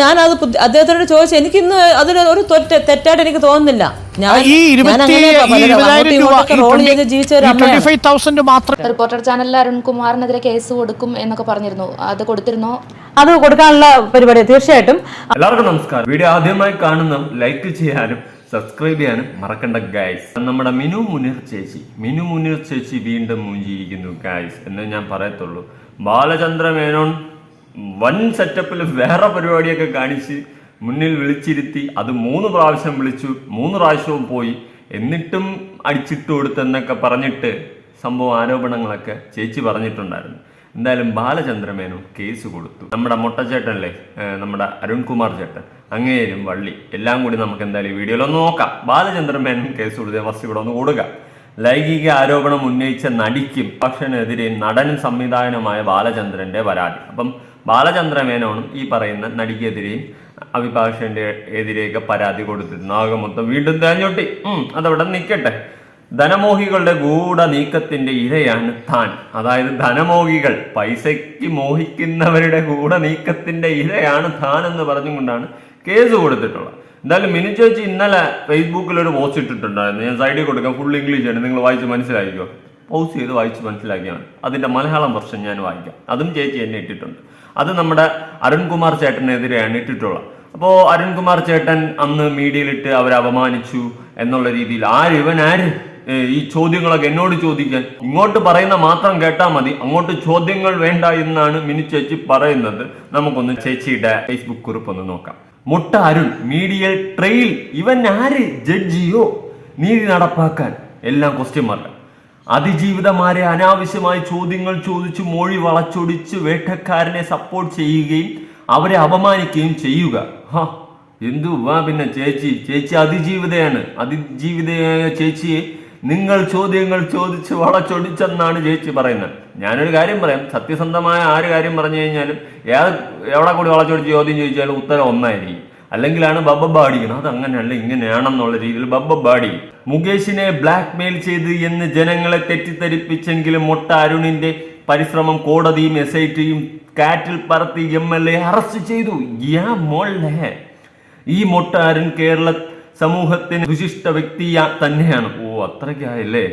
ഞാൻ അത് അദ്ദേഹത്തോട് ചോദിച്ചു എനിക്ക് ഇന്ന് അതിൽ ഒരു തെറ്റായിട്ട് എനിക്ക് തോന്നുന്നില്ല. റിപ്പോർട്ടർ ചാനലിൽ അരുൺകുമാറിനെതിരെ കേസ് കൊടുക്കും എന്നൊക്കെ പറഞ്ഞിരുന്നു. അത് കൊടുത്തിരുന്നോ? അത് കൊടുക്കാനുള്ള പരിപാടി. തീർച്ചയായിട്ടും. എല്ലാവർക്കും നമസ്കാരം. വീഡിയോ ആദ്യമായി കാണുന്ന ലൈക്ക് ചെയ്യാനും സബ്സ്ക്രൈബ് ചെയ്യാനും മറക്കണ്ട ഗൈസ് നമ്മുടെ മിനു മുനീർ ചേച്ചി മിനു മുനീർ ചേച്ചി വീണ്ടും മുഞ്ചിയിരിക്കുന്നു ഗൈസ് എന്ന് ഞാൻ പറയത്തുള്ളൂ. ബാലചന്ദ്ര മേനോൻ വൻ സെറ്റപ്പിൽ വേറെ പരിപാടിയൊക്കെ കാണിച്ച് മുന്നിൽ വിളിച്ചിരുത്തി അത് മൂന്ന് പ്രാവശ്യം വിളിച്ചു മൂന്ന് പ്രാവശ്യവും പോയി. എന്നിട്ടും അടിച്ചിട്ട് കൊടുത്തെന്നൊക്കെ പറഞ്ഞിട്ട് സംഭവ ആരോപണങ്ങളൊക്കെ ചേച്ചി പറഞ്ഞിട്ടുണ്ടായിരുന്നു. എന്തായാലും ബാലചന്ദ്രമേനോ കേസ് കൊടുത്തു. നമ്മുടെ മൊട്ടച്ചേട്ടനല്ലേ നമ്മുടെ അരുൺകുമാർ ചേട്ടൻ അങ്ങേരും വള്ളി എല്ലാം കൂടി നമുക്ക് എന്തായാലും ഈ വീഡിയോയിൽ ഒന്ന് നോക്കാം. ബാലചന്ദ്രമേനോൻ കേസ് കൊടുത്ത ഫസ്റ്റ് ഇവിടെ ഒന്ന് കൊടുക്ക. ലൈംഗിക ആരോപണം ഉന്നയിച്ച നടിക്കും പക്ഷനെതിരെ നടനും സംവിധായകനുമായ ബാലചന്ദ്രന്റെ പരാതി. അപ്പം ബാലചന്ദ്ര മേനോണും ഈ പറയുന്ന നടിക്കെതിരെയും അഭിഭാഷകന്റെ എതിരെയൊക്കെ പരാതി കൊടുത്തിരുന്നു. ആകെ മൊത്തം വീണ്ടും തേഞ്ഞൊട്ടി. അതവിടെ നിൽക്കട്ടെ ധനമോഹികളുടെ ഗൂഢ നീക്കത്തിന്റെ ഇരയാണ് താൻ. അതായത് ധനമോഹികൾ പൈസയ്ക്ക് മോഹിക്കുന്നവരുടെ ഗൂഢ നീക്കത്തിന്റെ ഇരയാണ് താൻ എന്ന് പറഞ്ഞുകൊണ്ടാണ് കേസ് കൊടുത്തിട്ടുള്ളത്. എന്തായാലും മിനി ചേച്ചി ഇന്നലെ ഫേസ്ബുക്കിൽ ഒരു പോസ്റ്റ് ഇട്ടിട്ടുണ്ടായിരുന്നു. ഞാൻ സൈഡിൽ കൊടുക്കാം. ഫുൾ ഇംഗ്ലീഷ് ആണ്. നിങ്ങൾ വായിച്ച് മനസ്സിലാക്കിക്കോ പോസ്റ്റ് ചെയ്ത് വായിച്ച് മനസ്സിലാക്കിയാണ് അതിന്റെ മലയാളം വർഷം ഞാൻ വായിക്കാം. അതും ചേച്ചി എന്നെ ഇട്ടിട്ടുണ്ട്. അത് നമ്മുടെ അരുൺകുമാർ ചേട്ടനെതിരെയാണ് ഇട്ടിട്ടുള്ളത് അപ്പോൾ അരുൺകുമാർ ചേട്ടൻ അന്ന് മീഡിയയിലിട്ട് അവരെ അപമാനിച്ചു എന്നുള്ള രീതിയിൽ ആര്? ഇവൻ ആര്? ഈ ചോദ്യങ്ങളൊക്കെ എന്നോട് ചോദിക്കാൻ. ഇങ്ങോട്ട് പറയുന്ന മാത്രം കേട്ടാൽ മതി. അങ്ങോട്ട് ചോദ്യങ്ങൾ വേണ്ട എന്നാണ് മിനി ചേച്ചി പറയുന്നത്. നമുക്കൊന്ന് ചേച്ചിയുടെ ഫേസ്ബുക്ക് കുറിപ്പ് ഒന്ന് നോക്കാം. മുട്ട അരുൺ മീഡിയൽ ട്രെയിൽ ഇവൻ ആര്? ജഡ്ജിയോ? നീതി നടപ്പാക്കാൻ. എല്ലാം ക്വസ്റ്റ്യൻ മാർക്കാം അതിജീവിതമാരെ അനാവശ്യമായി ചോദ്യങ്ങൾ ചോദിച്ച് മൊഴി വളച്ചൊടിച്ച് വേട്ടക്കാരനെ സപ്പോർട്ട് ചെയ്യുകയും അവരെ അപമാനിക്കുകയും ചെയ്യുക. ഹാ എന്തുവാ പിന്നെ ചേച്ചി. ചേച്ചി അതിജീവിതയാണ്. അതിജീവിതയായ ചേച്ചിയെ നിങ്ങൾ ചോദ്യങ്ങൾ ചോദിച്ച് വളച്ചൊടിച്ചെന്നാണ് ചേച്ചി പറയുന്നത്. ഞാനൊരു കാര്യം പറയാം. സത്യസന്ധമായ ആര് കാര്യം പറഞ്ഞു കഴിഞ്ഞാലും ഏത് എവിടെ കൂടി വളച്ചൊടിച്ച് ചോദ്യം ചോദിച്ചാലും ഉത്തരം ഒന്നായിരിക്കും. അല്ലെങ്കിലാണ് ബബ്ബ അടിക്കണം അത് അങ്ങനെയല്ല ഇങ്ങനെയാണെന്നുള്ള രീതിയിൽ ബബ്ബ അടിക്കും മുകേഷിനെ ബ്ലാക്ക് മെയിൽ ചെയ്ത് എന്ന് ജനങ്ങളെ തെറ്റിദ്ധരിപ്പിച്ചെങ്കിലും മൊട്ട അരുണിന്റെ പരിശ്രമം കോടതിയും എസ് ഐ ടിയും കാറ്റിൽ പറത്തി എം എൽ എ അറസ്റ്റ് ചെയ്തു. യാ മോളെ. ഈ മൊട്ട അരുൺ കേരള സമൂഹത്തിന് വിശിഷ്ട വ്യക്തി തന്നെയാണ്. ഓ അത്രയ്ക്കായല്ലേ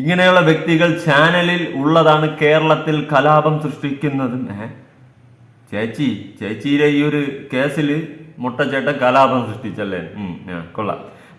ഇങ്ങനെയുള്ള വ്യക്തികൾ ചാനലിൽ ഉള്ളതാണ് കേരളത്തിൽ കലാപം സൃഷ്ടിക്കുന്നതും. ചേച്ചി ചേച്ചിയുടെ ഈ ഒരു കേസിൽ മുട്ടച്ചേട്ടൻ കലാപം സൃഷ്ടിച്ചല്ലേ? കൊള്ള.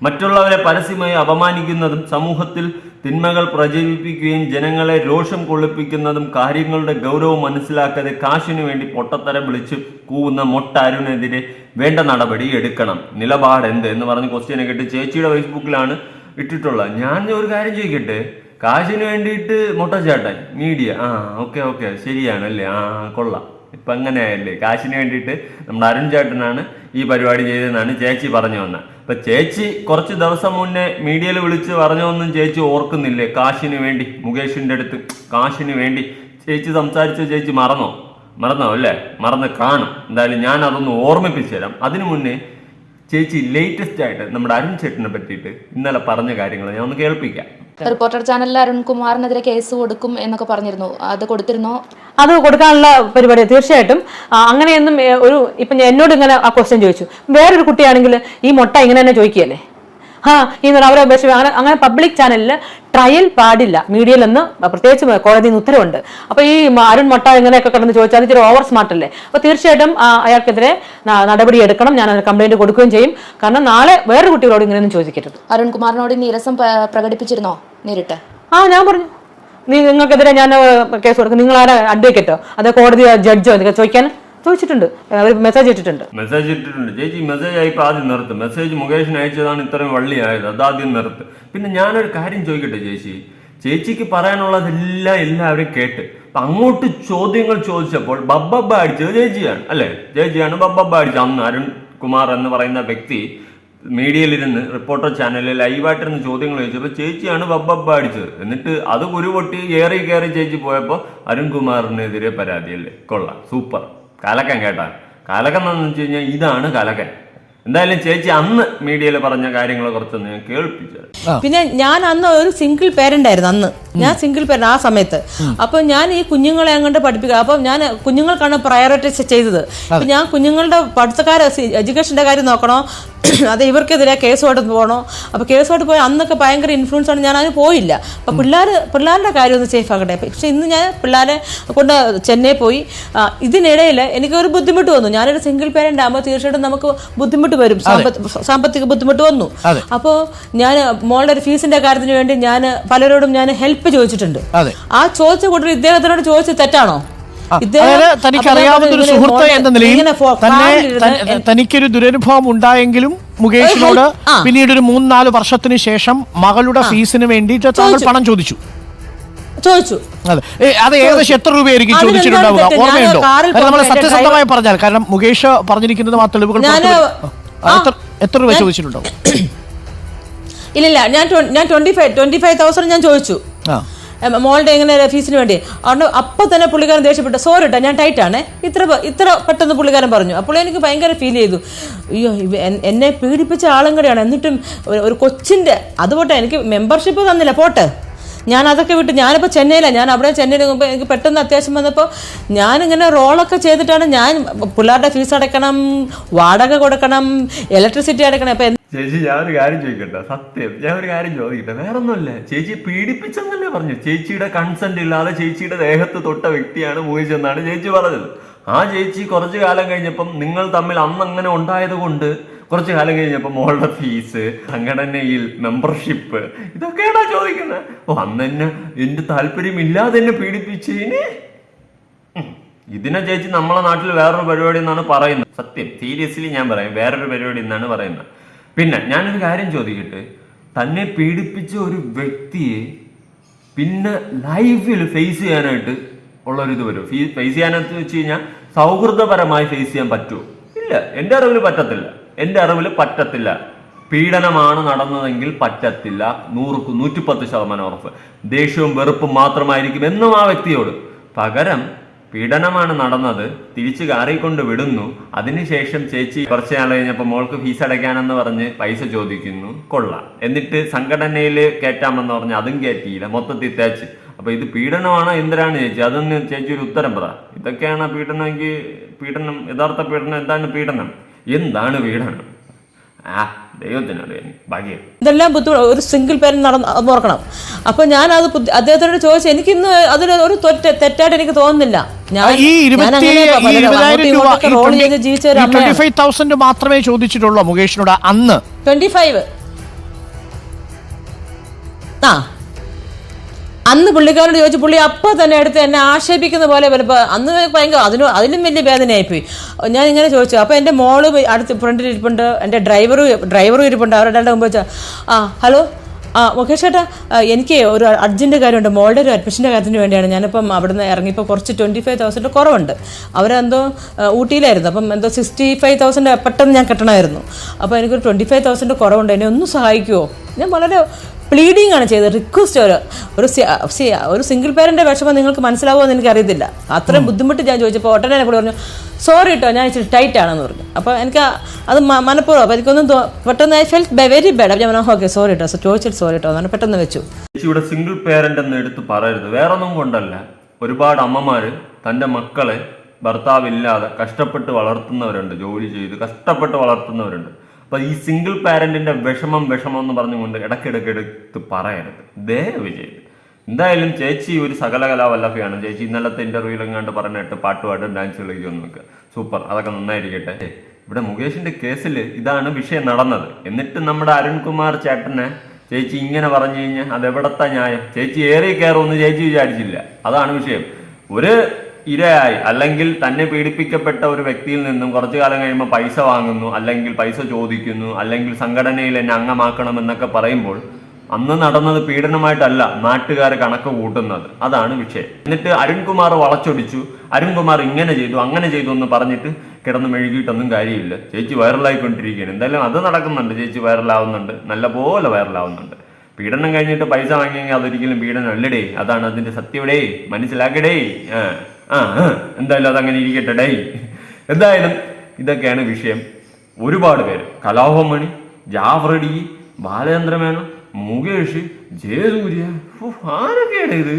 മറ്റുള്ളവരെ പരസ്യമായി അപമാനിക്കുന്നതും സമൂഹത്തിൽ തിന്മകൾ പ്രചരിപ്പിക്കുകയും ജനങ്ങളെ രോഷം കൊള്ളിപ്പിക്കുന്നതും കാര്യങ്ങളുടെ ഗൗരവം മനസ്സിലാക്കാതെ കാശിനു വേണ്ടി പൊട്ടത്തരം വിളിച്ച് കൂവുന്ന മൊട്ട അരുണെതിരെ വേണ്ട നടപടി എടുക്കണം. നിലപാട് എന്ത് എന്ന് പറഞ്ഞ് ക്വസ്റ്റ്യനെ കേട്ട് ചേച്ചിയുടെ ഫേസ്ബുക്കിലാണ് ഇട്ടിട്ടുള്ളത് ഞാൻ ഒരു കാര്യം ചോദിക്കട്ടെ? കാശിന് വേണ്ടിയിട്ട് മുട്ടച്ചേട്ടൻ മീഡിയ ആ ഓക്കെ ഓക്കെ ശരിയാണല്ലേ? ആ കൊള്ളാം. ഇപ്പൊ അങ്ങനെയല്ലേ കാശിന് വേണ്ടിയിട്ട് നമ്മുടെ അരുൺ ചേട്ടനാണ് ഈ പരിപാടി ചെയ്തതെന്നാണ് ചേച്ചി പറഞ്ഞു വന്നത്. അപ്പം ചേച്ചി കുറച്ച് ദിവസം മുന്നേ മീഡിയയിൽ വിളിച്ച് പറഞ്ഞൊന്നും ചേച്ചി ഓർക്കുന്നില്ലേ? കാശിന് വേണ്ടി മുകേഷിന്റെ അടുത്ത് കാശിന് വേണ്ടി. ചേച്ചി സംസാരിച്ച ചേച്ചി മറന്നോ? മറന്നോ അല്ലേ? മറന്ന് കാണും. എന്തായാലും ഞാൻ അതൊന്ന് ഓർമ്മിപ്പിച്ചു തരാം. അതിനു മുന്നേ ചേച്ചി ലേറ്റസ്റ്റ് ആയിട്ട് നമ്മുടെ അരുൺ ചേട്ടനെ പറ്റിയിട്ട് ഇന്നലെ പറഞ്ഞ കാര്യങ്ങൾ ഞാൻ ഒന്ന് കേൾപ്പിക്കാം. റിപ്പോർട്ടർ ചാനലിൽ അരുൺകുമാറിനെതിരെ കേസ് കൊടുക്കും എന്നൊക്കെ പറഞ്ഞിരുന്നു. അത് കൊടുത്തിരുന്നോ? അത് കൊടുക്കാനുള്ള പരിപാടി തീർച്ചയായിട്ടും. അങ്ങനെയൊന്നും ഒരു ഇപ്പൊ ഞാൻ എന്നോട് ഇങ്ങനെ ആ ക്വസ്റ്റ്യൻ ചോദിച്ചു. വേറൊരു കുട്ടിയാണെങ്കിൽ ഈ മുട്ട ഇങ്ങനെ തന്നെ ചോദിക്കുകയല്ലേ? ആ ഈ നിറ അവരെ അപേക്ഷിച്ച് അങ്ങനെ അങ്ങനെ പബ്ലിക് ചാനലിൽ ട്രയൽ പാടില്ല. മീഡിയയിൽ നിന്ന് പ്രത്യേകിച്ച് കോടതിയിൽ നിന്ന് ഉത്തരവുണ്ട്. അപ്പൊ ഈ അരുൺ മൊട്ട ഇങ്ങനെയൊക്കെ കിടന്ന് ചോദിച്ചാൽ ഇച്ചിരി ഓവർ സ്മാർട്ട് അല്ലേ? അപ്പൊ തീർച്ചയായിട്ടും അയാൾക്കെതിരെ നടപടി എടുക്കണം. ഞാൻ കംപ്ലൈന്റ് കൊടുക്കുകയും ചെയ്യും. കാരണം നാളെ വേറൊരു കുട്ടികളോട് ഇങ്ങനെയൊന്നും ചോദിക്കരുത്. അരുൺകുമാറിനോട് നീരസം പ്രകടിപ്പിച്ചിരുന്നോ? നേരിട്ട്? ആ ഞാൻ പറഞ്ഞു. നിങ്ങൾക്കെതിരെ ഞാൻ കേസ് കൊടുക്കും. നിങ്ങൾ ആരാ അഡ്വക്കേറ്റോ അതോ കോടതി ജഡ്ജോ എന്നൊക്കെ ചോദിക്കാൻ? ചോദിച്ചിട്ടുണ്ട്. മെസ്സേജ് ഇട്ടിട്ടുണ്ട്. മെസ്സേജ് ഇട്ടിട്ടുണ്ട്. ചേച്ചി മെസ്സേജ് അയപ്പോൾ ആദ്യം നിർത്ത്. മെസ്സേജ് മുകേഷിന് അയച്ചതാണ് ഇത്രയും വള്ളിയായത് അതാദ്യം നിർത്ത്. പിന്നെ ഞാനൊരു കാര്യം ചോദിക്കട്ടെ ചേച്ചി? ചേച്ചിക്ക് പറയാനുള്ളതെല്ലാം എല്ലാവരും കേട്ട്. അപ്പൊ അങ്ങോട്ട് ചോദ്യങ്ങൾ ചോദിച്ചപ്പോൾ ബബ്ബബ്ബ അടിച്ചത് ചേച്ചിയാണ് അല്ലെ? ചേച്ചിയാണ് ബബ്ബബ്ബ അടിച്ചത്. അന്ന് അരുൺ കുമാർ എന്ന് പറയുന്ന വ്യക്തി മീഡിയയിലിരുന്ന് റിപ്പോർട്ടർ ചാനലിൽ ലൈവായിട്ടിരുന്ന് ചോദ്യങ്ങൾ ചോദിച്ചപ്പോൾ ചേച്ചിയാണ് ബബ്ബബ്ബ അടിച്ചത്. എന്നിട്ട് അത് കുരുപൊട്ടി പൊട്ടി കയറി ചേച്ചി പോയപ്പോൾ അരുൺകുമാറിനെതിരെ പരാതിയല്ലേ? കൊള്ളാം. സൂപ്പർ. കലക്കൻ കേട്ടാ. കലക്കൻ എന്ന് വെച്ച് കഴിഞ്ഞാൽ ഇതാണ് കലക്കൻ. എന്തായാലും ചേച്ചി അന്ന് മീഡിയയിൽ പറഞ്ഞ കാര്യങ്ങളെ കുറച്ചൊന്ന് ഞാൻ കേൾപ്പിച്ചു പിന്നെ ഞാൻ അന്ന് ഒരു സിംഗിൾ പേരന്റ് ആയിരുന്നു അന്ന്. ഞാൻ സിംഗിൾ പേരൻ ആ സമയത്ത്. അപ്പൊ ഞാൻ ഈ കുഞ്ഞുങ്ങളെ അങ്ങോട്ട് പഠിപ്പിക്കുക അപ്പൊ ഞാൻ കുഞ്ഞുങ്ങൾക്കാണ് പ്രയോറിറ്റൈസ് ചെയ്തത്. ഞാൻ കുഞ്ഞുങ്ങളുടെ പഠിത്തക്കാരെ എഡ്യൂക്കേഷന്റെ കാര്യം നോക്കണോ? അത് ഇവർക്കെതിരെ കേസുമായിട്ട് പോകണോ? അപ്പൊ കേസുമായിട്ട് പോയി അന്നൊക്കെ ഭയങ്കര ഇൻഫ്ലുവൻസ് ആണ്. ഞാൻ അതിന് പോയില്ല. അപ്പൊ പിള്ളേർ പിള്ളേരുടെ കാര്യം ഒന്ന് സേഫ് ആക്കട്ടെ. പക്ഷെ ഇന്ന് ഞാൻ പിള്ളേരെ കൊണ്ട് ചെന്നൈ പോയി. ഇതിനിടയിൽ എനിക്ക് ഒരു ബുദ്ധിമുട്ട് വന്നു. ഞാനൊരു സിംഗിൾ പേരന്റ് ആകുമ്പോൾ തീർച്ചയായിട്ടും നമുക്ക് ബുദ്ധിമുട്ട് വരും. സാമ്പത്തിക ബുദ്ധിമുട്ട് വന്നു. അപ്പോൾ ഞാൻ മോളുടെ ഒരു ഫീസിന്റെ കാര്യത്തിന് വേണ്ടി ഞാൻ പലരോടും ഞാൻ ഹെൽപ്പ് ചോദിച്ചിട്ടുണ്ട്. അതെ. ആ ചോദിച്ച കൂട്ടർ ഇദ്ദേഹത്തിനോട് ചോദിച്ചത് തെറ്റാണോ? ഒരു ഇങ്ങനെ സുഹൃത്ത് മോളുടെ- എന്ന നിലയിൽ തന്നെ തനിക്കൊരു ദുരനുഭവം ഉണ്ടായെങ്കിലും മുകേഷിനോട് പിന്നീട് ഒരു മൂന്ന് നാല് വർഷത്തിന് ശേഷം മകളുടെ ഫീസിന് വേണ്ടിട്ട് താങ്കൾ പണം ചോദിച്ചു. ചോദിച്ചു. അതെ. ഏകദേശം എത്ര രൂപയായിരിക്കും ചോദിച്ചിട്ടുണ്ടാവുക? ഓർമ്മയുണ്ടോ? നമ്മൾ സത്യസന്ധമായി പറഞ്ഞാൽ കാരണം മുകേഷ് പറഞ്ഞിരിക്കുന്നത് ആ തെളിവുകൾ എത്ര രൂപ ചോദിച്ചിട്ടുണ്ടോ ഇല്ലില്ല ഞാൻ ഞാൻ twenty five twenty five thousand ഞാൻ ചോദിച്ചു. മോളുടെ എങ്ങനെ ഫീസിന് വേണ്ടി? അതുകൊണ്ട് അപ്പം തന്നെ പുള്ളിക്കാരൻ ദേഷ്യപ്പെട്ടു. സോറി കേട്ടോ ഞാൻ ടൈറ്റാണ് ഇത്ര ഇത്ര പെട്ടെന്ന് പുള്ളിക്കാരൻ പറഞ്ഞു. അപ്പോൾ എനിക്ക് ഭയങ്കര ഫീൽ ചെയ്തു. അയ്യോ എന്നെ പീഡിപ്പിച്ച ആളും കൂടെയാണ്. എന്നിട്ടും ഒരു- കൊച്ചിന്റെ അതുപോട്ടെ എനിക്ക് മെമ്പർഷിപ്പ് തന്നില്ല പോട്ടെ. ഞാൻ അതൊക്കെ വിട്ട് ഞാനിപ്പോൾ ചെന്നൈയിലാണ് ഞാൻ അവിടെ ചെന്നൈയിൽ മുമ്പ് എനിക്ക് പെട്ടെന്ന് അത്യാവശ്യം വന്നപ്പോൾ ഞാനിങ്ങനെ റോളൊക്കെ ചെയ്തിട്ടാണ് ഞാൻ പിള്ളേരുടെ ഫീസ് അടയ്ക്കണം വാടക കൊടുക്കണം ഇലക്ട്രിസിറ്റി അടയ്ക്കണം. അപ്പം ചേച്ചി ഞാൻ ഒരു കാര്യം ചോദിക്കട്ടെ? സത്യം ഞാൻ ഒരു കാര്യം ചോദിക്കട്ടെ? വേറെ ഒന്നുമല്ല ചേച്ചി പീഡിപ്പിച്ചെന്നല്ലേ പറഞ്ഞു. ചേച്ചിയുടെ കൺസെന്റ് ഇല്ലാതെ ചേച്ചിയുടെ ദേഹത്ത് തൊട്ട വ്യക്തിയാണ് മോഹിച്ചെന്നാണ് ചേച്ചി പറഞ്ഞത്. ആ ചേച്ചി കുറച്ചു കാലം കഴിഞ്ഞപ്പം നിങ്ങൾ തമ്മിൽ അന്ന് അങ്ങനെ ഉണ്ടായത് കൊണ്ട് കുറച്ചു കാലം കഴിഞ്ഞപ്പോൾ മോളുടെ ഫീസ് സംഘടനയിൽ മെമ്പർഷിപ്പ് ഇതൊക്കെയാണോ ചോദിക്കുന്നത്? ഓ അന്ന് എന്റെ താല്പര്യം ഇല്ലാതെ എന്നെ പീഡിപ്പിച്ചതിന് ഇതിനെ ചേച്ചി നമ്മളെ നാട്ടിൽ വേറൊരു പരിപാടി എന്നാണ് പറയുന്നത്. സത്യം സീരിയസ്ലി ഞാൻ പറയാം. വേറൊരു പരിപാടി എന്നാണ് പറയുന്നത്. പിന്നെ ഞാനൊരു കാര്യം ചോദിക്കട്ടെ? തന്നെ പീഡിപ്പിച്ച ഒരു വ്യക്തിയെ പിന്നെ ലൈഫിൽ ഫേസ് ചെയ്യാനായിട്ട് ഉള്ളൊരിത് വരും ഫേസ് ചെയ്യാനായിട്ട് വെച്ച് കഴിഞ്ഞാൽ സൗഹൃദപരമായി ഫേസ് ചെയ്യാൻ പറ്റുമോ? ഇല്ല. എന്റെ അറിവിൽ പറ്റത്തില്ല. എന്റെ അറിവിൽ പറ്റത്തില്ല. പീഡനമാണ് നടന്നതെങ്കിൽ പറ്റത്തില്ല. നൂറുക്ക് നൂറ്റിപ്പത്ത് ശതമാനം ഉറപ്പ്. ദേഷ്യവും വെറുപ്പും മാത്രമായിരിക്കും എന്നും ആ വ്യക്തിയോട്. പകരം പീഡനമാണ് നടന്നത്. തിരിച്ചു കാറിക്കൊണ്ട് വിടുന്നു. അതിനുശേഷം ചേച്ചി കുറച്ച് നാൾ കഴിഞ്ഞപ്പോൾ മോൾക്ക് ഫീസ് അടയ്ക്കാനെന്ന് പറഞ്ഞ് പൈസ ചോദിക്കുന്നു. കൊള്ളാം. എന്നിട്ട് സംഘടനയിൽ കയറ്റാമെന്ന് പറഞ്ഞ് അതും കയറ്റിയില്ല. മൊത്തത്തിൽ തേച്ച്. അപ്പൊ ഇത് പീഡനമാണോ എന്തിനാണ് ചേച്ചി? അതൊന്ന് ചേച്ചി ഒരു ഉത്തരം പറ. ഇതൊക്കെയാണ് പീഡനമെങ്കിൽ പീഡനം യഥാർത്ഥ പീഡനം എന്താണ് പീഡനം? എന്താണ് പീഡനം? ഇതെല്ലാം ബുദ്ധിമുട്ട് ഒരു സിംഗിൾ പേരൻ നടന്ന് ഓർക്കണം. അപ്പൊ ഞാൻ അത് അദ്ദേഹത്തോട് ചോദിച്ചു എനിക്കിന്ന് അതിൽ ഒരു തെറ്റായിട്ട് എനിക്ക് തോന്നുന്നില്ല. ഞാൻ മാത്രമേ ചോദിച്ചിട്ടുള്ളൂ മുകേഷിനോട് അന്ന്. ട്വന്റി ഫൈവ് ആ. അന്ന് പുള്ളിക്കാരോട് ചോദിച്ചു പുള്ളി അപ്പോൾ തന്നെ എടുത്ത് എന്നെ ആക്ഷേപിക്കുന്ന പോലെ വലപ്പോൾ അന്ന് ഭയങ്കര അതിന് അതിലും വലിയ വേദനയായിപ്പോയി. ഞാൻ ഇങ്ങനെ ചോദിച്ചു അപ്പോൾ എന്റെ മോൾ അടുത്ത് ഫ്രണ്ടിൽ ഇരിപ്പുണ്ട് എന്റെ ഡ്രൈവറും ഡ്രൈവറും ഇരിപ്പുണ്ട് അവരുടെ മുമ്പ് വെച്ചാൽ ആ ഹലോ ആ മുകേഷ് ചേട്ടാ എനിക്ക് ഒരു അർജന്റ് കാര്യമുണ്ട് മോളുടെ ഒരു അഡ്മിഷന്റെ കാര്യത്തിന് വേണ്ടിയാണ്. ഞാനിപ്പം അവിടെ നിന്ന് ഇറങ്ങിയപ്പോൾ കുറച്ച് ട്വന്റി ഫൈവ് തൗസൻഡ് കുറവുണ്ട്. അവരെന്തോ ഊട്ടിയിലായിരുന്നു അപ്പം എന്തോ സിക്സ്റ്റി ഫൈവ് തൗസൻഡ് പെട്ടെന്ന് ഞാൻ കെട്ടണമായിരുന്നു. അപ്പോൾ എനിക്കൊരു ട്വന്റി ഫൈവ് തൗസൻഡ് കുറവുണ്ട് എന്നെ ഒന്ന് സഹായിക്കുമോ ഞാൻ വളരെ പ്ലീഡിങ് ആണ് ചെയ്തത്. റിക്വസ്റ്റ് ഒരു ഒരു ഒരു സിംഗിൾ പേരന്റെ വിഷമം നിങ്ങൾക്ക് മനസ്സിലാവുമോ എന്ന് എനിക്കറിയത്തില്ല അത്രയും ബുദ്ധിമുട്ട് ഞാൻ ചോദിച്ചപ്പോൾ ഉടനെ കൂടെ പറഞ്ഞു സോറി കേട്ടോ ഞാൻ ഇച്ചിരി ടൈറ്റ് ആണെന്ന് പറഞ്ഞു. അപ്പോൾ എനിക്ക് അത് മനഃപൂർവം അപ്പോൾ എനിക്കൊന്നും പെട്ടെന്ന് ഐ ഫെൽറ്റ് വെരി ബാഡ് അപ്പോൾ ഞാൻ ഓക്കെ സോറി കേട്ടോ സോ ചോദിച്ചിട്ട് സോറി കേട്ടോ എന്ന് പെട്ടെന്ന് വെച്ചു. ഇവിടെ സിംഗിൾ പേരന്റ് എന്ന് എടുത്ത് പറയരുത്. വേറെ ഒന്നും കൊണ്ടല്ല. ഒരുപാട് അമ്മമാര് തന്റെ മക്കളെ ഭർത്താവില്ലാതെ കഷ്ടപ്പെട്ട് വളർത്തുന്നവരുണ്ട് ജോലി ചെയ്ത് കഷ്ടപ്പെട്ട് വളർത്തുന്നവരുണ്ട്. അപ്പൊ ഈ സിംഗിൾ പാരന്റിന്റെ വിഷമം വിഷമം എന്ന് പറഞ്ഞുകൊണ്ട് ഇടയ്ക്കിടയ്ക്ക് എടുത്ത് പറയരുത്. ദയവ് ചെയ്ത് എന്തായാലും ചേച്ചി ഒരു സകലകലാവല്ലഭയാണ് ചേച്ചി ഇന്നലത്തെ ഇന്റർവ്യൂവിൽ എങ്ങാണ്ട് പറഞ്ഞിട്ട് പാട്ടുപാടും ഡാൻസ് കളിക്കുമെന്ന് നമുക്ക് സൂപ്പർ അതൊക്കെ നന്നായിരിക്കട്ടെ. ഇവിടെ മുകേഷിന്റെ കേസിൽ ഇതാണ് വിഷയം നടന്നത്. എന്നിട്ട് നമ്മുടെ അരുൺകുമാർ ചേട്ടനെ ചേച്ചി ഇങ്ങനെ പറഞ്ഞു കഴിഞ്ഞാൽ അതെവിടത്തെ ന്യായം? ചേച്ചി ഏറി കയറുമെന്ന് ചേച്ചി വിചാരിച്ചില്ല. അതാണ് വിഷയം. ഒരു ഇരയായി. അല്ലെങ്കിൽ തന്നെ പീഡിപ്പിക്കപ്പെട്ട ഒരു വ്യക്തിയിൽ നിന്നും കുറച്ചു കാലം കഴിയുമ്പോൾ പൈസ വാങ്ങുന്നു അല്ലെങ്കിൽ പൈസ ചോദിക്കുന്നു അല്ലെങ്കിൽ സംഘടനയിൽ എന്നെ അംഗമാക്കണം എന്നൊക്കെ പറയുമ്പോൾ അന്ന് നടന്നത് പീഡനമായിട്ടല്ല നാട്ടുകാർ കണക്ക് കൂട്ടുന്നത്. അതാണ് വിഷയം. എന്നിട്ട് അരുൺകുമാർ വളച്ചൊടിച്ചു. അരുൺകുമാർ ഇങ്ങനെ ചെയ്തു അങ്ങനെ ചെയ്തു എന്ന് പറഞ്ഞിട്ട് കിടന്ന് മെഴുകിയിട്ടൊന്നും കാര്യമില്ല. ചേച്ചി വൈറലായിക്കൊണ്ടിരിക്കുകയാണ്. എന്തായാലും അത് നടക്കുന്നുണ്ട്. ചേച്ചി വൈറലാവുന്നുണ്ട്. നല്ല പോലെ വൈറലാവുന്നുണ്ട്. പീഡനം കഴിഞ്ഞിട്ട് പൈസ വാങ്ങിയെങ്കിൽ അതൊരിക്കലും പീഡനം അല്ലടേ അതാണ് അതിന്റെ സത്യവിടെ മനസ്സിലാക്കടേ. ആ. എന്തായാലും അതങ്ങനെ ഇരിക്കട്ടെ ഡൈ എന്തായാലും ഇതൊക്കെയാണ് വിഷയം. ഒരുപാട് പേര്. കലാഭമണി മണി ജാഫ്രഡി ബാലചന്ദ്രമേനോൻ മുകേഷ് ജയസൂര്യ. ആരൊക്കെയാണ് ഇത്?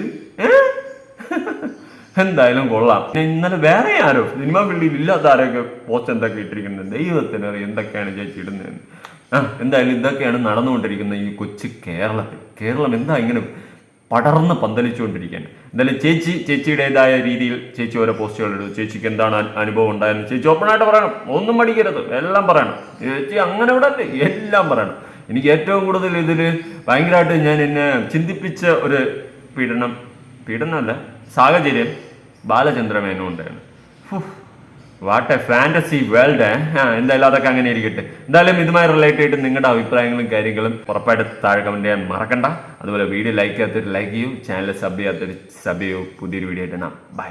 എന്തായാലും കൊള്ളാം. ഇന്നലെ വേറെ ആരോ സിനിമ ഫീൽഡിൽ ഇല്ലാത്ത ആരൊക്കെ പോസ്റ്റ് എന്തൊക്കെ ഇട്ടിരിക്കുന്നത് ദൈവത്തിന് അറിയാം എന്തൊക്കെയാണ് ചേച്ചി ആ എന്തായാലും ഇതൊക്കെയാണ് നടന്നുകൊണ്ടിരിക്കുന്നത് ഈ കൊച്ചു കേരളത്തിൽ. കേരളം എന്താ ഇങ്ങനെ പടർന്ന് പന്തലിച്ചുകൊണ്ടിരിക്കുകയാണ്. എന്തായാലും ചേച്ചി ചേച്ചിയുടേതായ രീതിയിൽ ചേച്ചി ഓരോ പോസ്റ്റുകൾ ഇടും ചേച്ചിക്ക് എന്താണ് അനുഭവം ഉണ്ടായെന്ന് ചേച്ചി ഓപ്പണായിട്ട് പറയണം. ഒന്നും മടിക്കരുത്. എല്ലാം പറയണം. ചേച്ചി അങ്ങനെ വിടല്ലേ എല്ലാം പറയണം. എനിക്ക് ഏറ്റവും കൂടുതൽ ഇതിൽ ഭയങ്കരമായിട്ട് ഞാൻ എന്നെ ചിന്തിപ്പിച്ച ഒരു പീഡനം പീഡനമല്ല സാഹചര്യം ബാലചന്ദ്രമേനോ ഉണ്ടായിരുന്നു വാട്ട് എ ഫാന്റസി വേൾഡ് എന്തായാലും അതൊക്കെ അങ്ങനെ ഇരിക്കട്ടെ. എന്തായാലും ഇതുമായി റിലേറ്റ് ആയിട്ട് നിങ്ങളുടെ അഭിപ്രായങ്ങളും കാര്യങ്ങളും ഉറപ്പായിട്ട് താഴെ കമന്റ് ചെയ്യാൻ മറക്കണ്ട. അതുപോലെ വീഡിയോ ലൈക്ക് ചെയ്യാത്തൊരു ലൈക്ക് ചെയ്യൂ. ചാനൽ സബ് ചെയ്യാത്തൊരു സബ് ചെയ്യൂ. പുതിയൊരു വീഡിയോ ആയിട്ട് ബൈ